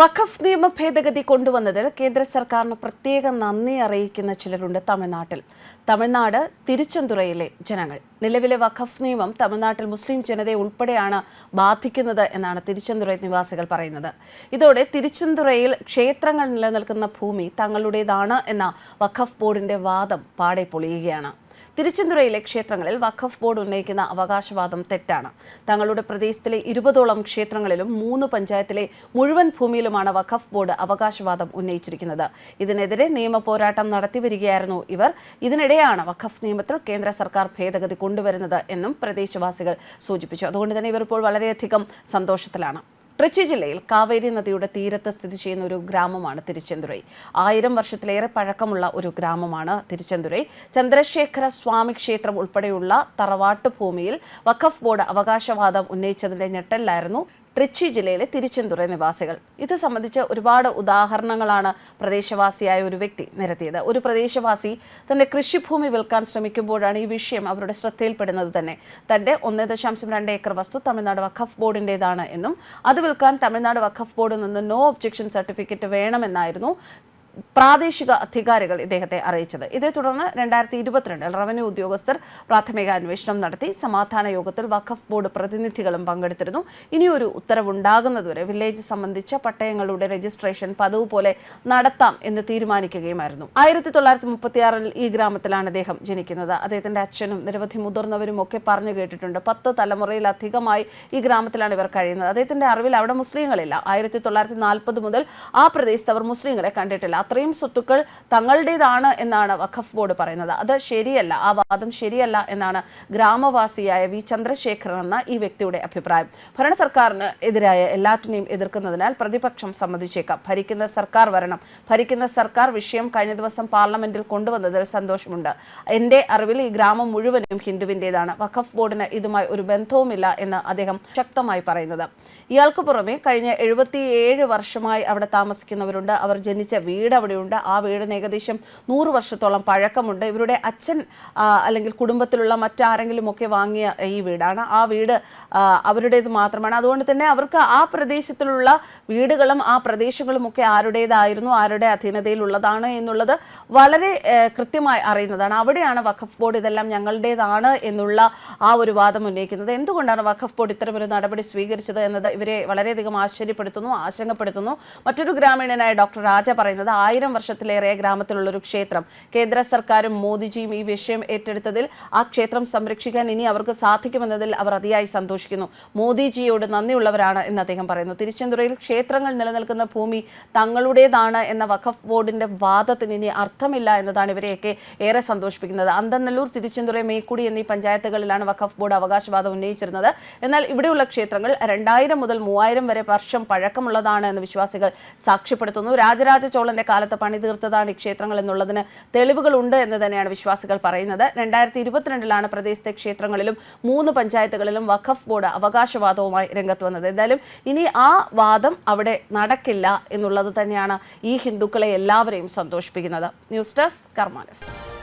വഖഫ് നിയമ ഭേദഗതി കൊണ്ടുവന്നതിൽ കേന്ദ്ര സർക്കാരിന് പ്രത്യേക നന്ദി അറിയിക്കുന്ന ചിലരുണ്ട് തമിഴ്നാട്ടിൽ. തമിഴ്നാട് തിരുച്ചെന്തുറയിലെ ജനങ്ങൾ. നിലവിലെ വഖഫ് നിയമം തമിഴ്നാട്ടിൽ മുസ്ലിം ജനതയെ ഉൾപ്പെടെയാണ് ബാധിക്കുന്നത് എന്നാണ് തിരുച്ചെന്തുറ നിവാസികൾ പറയുന്നത്. ഇതോടെ തിരുച്ചെന്തുറയിൽ ക്ഷേത്രങ്ങൾ നിലനിൽക്കുന്ന ഭൂമി തങ്ങളുടേതാണ് എന്ന വഖഫ് ബോർഡിന്റെ വാദം പാടെ പൊളിയുകയാണ്. തിരുച്ചെന്തുറയിലെ ക്ഷേത്രങ്ങളിൽ വഖഫ് ബോർഡ് ഉന്നയിക്കുന്ന അവകാശവാദം തെറ്റാണ്. തങ്ങളുടെ പ്രദേശത്തിലെ ഇരുപതോളം ക്ഷേത്രങ്ങളിലും മൂന്ന് പഞ്ചായത്തിലെ മുഴുവൻ ഭൂമിയിലുമാണ് വഖഫ് ബോർഡ് അവകാശവാദം ഉന്നയിച്ചിരിക്കുന്നത്. ഇതിനെതിരെ നിയമ പോരാട്ടം നടത്തിവരികയായിരുന്നു ഇവർ. ഇതിനിടെയാണ് വഖഫ് നിയമത്തിൽ കേന്ദ്ര സർക്കാർ ഭേദഗതി കൊണ്ടുവരുന്നത് എന്നും പ്രദേശവാസികൾ സൂചിപ്പിച്ചു. അതുകൊണ്ട് തന്നെ ഇവർ ഇപ്പോൾ വളരെയധികം സന്തോഷത്തിലാണ്. ട്രിച്ചി ജില്ലയിൽ കാവേരി നദിയുടെ തീരത്ത് സ്ഥിതി ചെയ്യുന്ന ഒരു ഗ്രാമമാണ് തിരുച്ചെന്തുരൈ. ആയിരം വർഷത്തിലേറെ പഴക്കമുള്ള ഒരു ഗ്രാമമാണ് തിരുച്ചെന്തുരൈ. ചന്ദ്രശേഖര സ്വാമി ക്ഷേത്രം ഉൾപ്പെടെയുള്ള തറവാട്ട് ഭൂമിയിൽ വഖഫ് ബോർഡ് അവകാശവാദം ഉന്നയിച്ചതിന്റെ ഞെട്ടലിലായിരുന്നു ട്രിച്ചി ജില്ലയിലെ തിരുച്ചെന്തുറ നിവാസികൾ. ഇത് സംബന്ധിച്ച് ഒരുപാട് ഉദാഹരണങ്ങളാണ് പ്രദേശവാസിയായ ഒരു വ്യക്തി നിരത്തിയത്. ഒരു പ്രദേശവാസി തന്റെ കൃഷിഭൂമി വിൽക്കാൻ ശ്രമിക്കുമ്പോഴാണ് ഈ വിഷയം അവരുടെ ശ്രദ്ധയിൽപ്പെടുന്നത് തന്നെ. തന്റെ ഒന്ന് ദശാംശം രണ്ട് ഏക്കർ വസ്തു തമിഴ്നാട് വഖഫ് ബോർഡിന്റെതാണ് എന്നും അത് വിൽക്കാൻ തമിഴ്നാട് വഖഫ് ബോർഡിൽ നിന്ന് നോ ഒബ്ജെക്ഷൻ സർട്ടിഫിക്കറ്റ് വേണമെന്നായിരുന്നു പ്രാദേശിക അധികാരികൾ ഇദ്ദേഹത്തെ അറിയിച്ചത്. ഇതേ തുടർന്ന് രണ്ടായിരത്തി ഇരുപത്തിരണ്ടിൽ റവന്യൂ ഉദ്യോഗസ്ഥർ പ്രാഥമിക അന്വേഷണം നടത്തി സമാധാന യോഗത്തിൽ വഖഫ് ബോർഡ് പ്രതിനിധികളും പങ്കെടുത്തിരുന്നു. ഇനിയൊരു ഉത്തരവുണ്ടാകുന്നതുവരെ വില്ലേജ് സംബന്ധിച്ച പട്ടയങ്ങളുടെ രജിസ്ട്രേഷൻ പതിവ് പോലെ നടത്താം എന്ന് തീരുമാനിക്കുകയുമായിരുന്നു. ആയിരത്തി തൊള്ളായിരത്തി മുപ്പത്തിയാറിൽ ഈ ഗ്രാമത്തിലാണ് അദ്ദേഹം ജനിക്കുന്നത്. അദ്ദേഹത്തിന്റെ അച്ഛനും നിരവധി മുതിർന്നവരും ഒക്കെ പറഞ്ഞു കേട്ടിട്ടുണ്ട്. പത്ത് തലമുറയിലധികമായി ഈ ഗ്രാമത്തിലാണ് ഇവർ കഴിയുന്നത്. അദ്ദേഹത്തിന്റെ അറിവിൽ അവിടെ മുസ്ലിങ്ങളില്ല. ആയിരത്തി തൊള്ളായിരത്തി നാൽപ്പത് മുതൽ ആ പ്രദേശത്ത് അവർ മുസ്ലിങ്ങളെ കണ്ടിട്ടില്ല. അത്രയും സ്വത്തുക്കൾ തങ്ങളുടേതാണ് എന്നാണ് വഖഫ് ബോർഡ് പറയുന്നത്. അത് ശരിയല്ല. ആ വാദം ശരിയല്ല എന്നാണ് ഗ്രാമവാസിയായ വി ചന്ദ്രശേഖരൻ എന്ന ഈ വ്യക്തിയുടെ അഭിപ്രായം. ഭരണ സർക്കാരിന് എതിരായ എല്ലാറ്റിനെയും എതിർക്കുന്നതിനാൽ പ്രതിപക്ഷം സമ്മതിച്ചേക്കാം. ഭരിക്കുന്ന സർക്കാർ വരണം. ഭരിക്കുന്ന സർക്കാർ വിഷയം കഴിഞ്ഞ ദിവസം പാർലമെന്റിൽ കൊണ്ടുവന്നതിൽ സന്തോഷമുണ്ട്. എന്റെ അറിവിൽ ഈ ഗ്രാമം മുഴുവനും ഹിന്ദുവിന്റെതാണ് വഖഫ് ബോർഡിന് ഇതുമായി ഒരു ബന്ധവുമില്ല എന്ന് അദ്ദേഹം ശക്തമായി പറയുന്നത്. ഇയാൾക്ക് പുറമെ കഴിഞ്ഞ എഴുപത്തിയേഴ് വർഷമായി അവിടെ താമസിക്കുന്നവരുണ്ട്. അവർ ജനിച്ച വീട് അവിടെയുണ്ട് ആ വീടിന് ഏകദേശം നൂറ് വർഷത്തോളം പഴക്കമുണ്ട്. ഇവരുടെ അച്ഛൻ അല്ലെങ്കിൽ കുടുംബത്തിലുള്ള മറ്റാരെങ്കിലും ഒക്കെ വാങ്ങിയ ഈ വീടാണ്. ആ വീട് അവരുടേത് മാത്രമാണ്. അതുകൊണ്ട് തന്നെ അവർക്ക് ആ പ്രദേശത്തിലുള്ള വീടുകളും ആ പ്രദേശങ്ങളും ഒക്കെ ആരുടേതായിരുന്നു ആരുടെ അധീനതയിലുള്ളതാണ് എന്നുള്ളത് വളരെ കൃത്യമായി അറിയുന്നതാണ്. അവിടെയാണ് വഖഫ് ബോർഡ് ഇതെല്ലാം ഞങ്ങളുടേതാണ് എന്നുള്ള ആ ഒരു വാദം ഉന്നയിക്കുന്നത്. എന്തുകൊണ്ടാണ് വഖഫ് ബോർഡ് ഇത്തരമൊരു നടപടി സ്വീകരിച്ചത് എന്നത് ഇവരെ വളരെയധികം ആശ്ചര്യപ്പെടുത്തുന്നു ആശങ്കപ്പെടുത്തുന്നു. മറ്റൊരു ഗ്രാമീണനായ ഡോക്ടർ രാജ പറയുന്നത് ആയിരം വർഷത്തിലേറെ ഗ്രാമത്തിലുള്ള ഒരു ക്ഷേത്രം. കേന്ദ്ര സർക്കാരും മോദിജിയും ഈ വിഷയം ഏറ്റെടുത്തതിൽ ആ ക്ഷേത്രം സംരക്ഷിക്കാൻ ഇനി അവർക്ക് സാധിക്കുമെന്നതിൽ അവർ അതിയായി സന്തോഷിക്കുന്നു. മോദിജിയോട് നന്ദിയുള്ളവരാണ് എന്ന് അദ്ദേഹം പറയുന്നു. തിരുച്ചെന്തുറയിൽ ക്ഷേത്രങ്ങൾ നിലനിൽക്കുന്ന ഭൂമി തങ്ങളുടേതാണ് എന്ന വഖഫ് ബോർഡിന്റെ വാദത്തിന് ഇനി അർത്ഥമില്ല എന്നതാണ് ഇവരെയൊക്കെ ഏറെ സന്തോഷിപ്പിക്കുന്നത്. അന്തനല്ലൂർ തിരുച്ചെന്തുറ മേക്കുടി എന്നീ പഞ്ചായത്തുകളിലാണ് വഖഫ് ബോർഡ് അവകാശവാദം ഉന്നയിച്ചിരുന്നത്. എന്നാൽ ഇവിടെയുള്ള ക്ഷേത്രങ്ങൾ രണ്ടായിരം മുതൽ മൂവായിരം വരെ വർഷം പഴക്കമുള്ളതാണ് എന്ന് വിശ്വാസികൾ സാക്ഷ്യപ്പെടുത്തുന്നു. രാജരാജ ചോളന്റെ കാലത്ത് പണി തീർത്തതാണ് ഈ ക്ഷേത്രങ്ങൾ എന്നുള്ളതിന് തെളിവുകളുണ്ട് എന്ന് തന്നെയാണ് വിശ്വാസികൾ പറയുന്നത്. രണ്ടായിരത്തി ഇരുപത്തിരണ്ടിലാണ് പ്രദേശത്തെ ക്ഷേത്രങ്ങളിലും മൂന്ന് പഞ്ചായത്തുകളിലും വഖഫ് ബോർഡ് അവകാശവാദവുമായി രംഗത്ത് വന്നത്. എന്തായാലും ഇനി ആ വാദം അവിടെ നടക്കില്ല എന്നുള്ളത് തന്നെയാണ് ഈ ഹിന്ദുക്കളെ എല്ലാവരെയും സന്തോഷിപ്പിക്കുന്നത്. News desk കർമാനസ്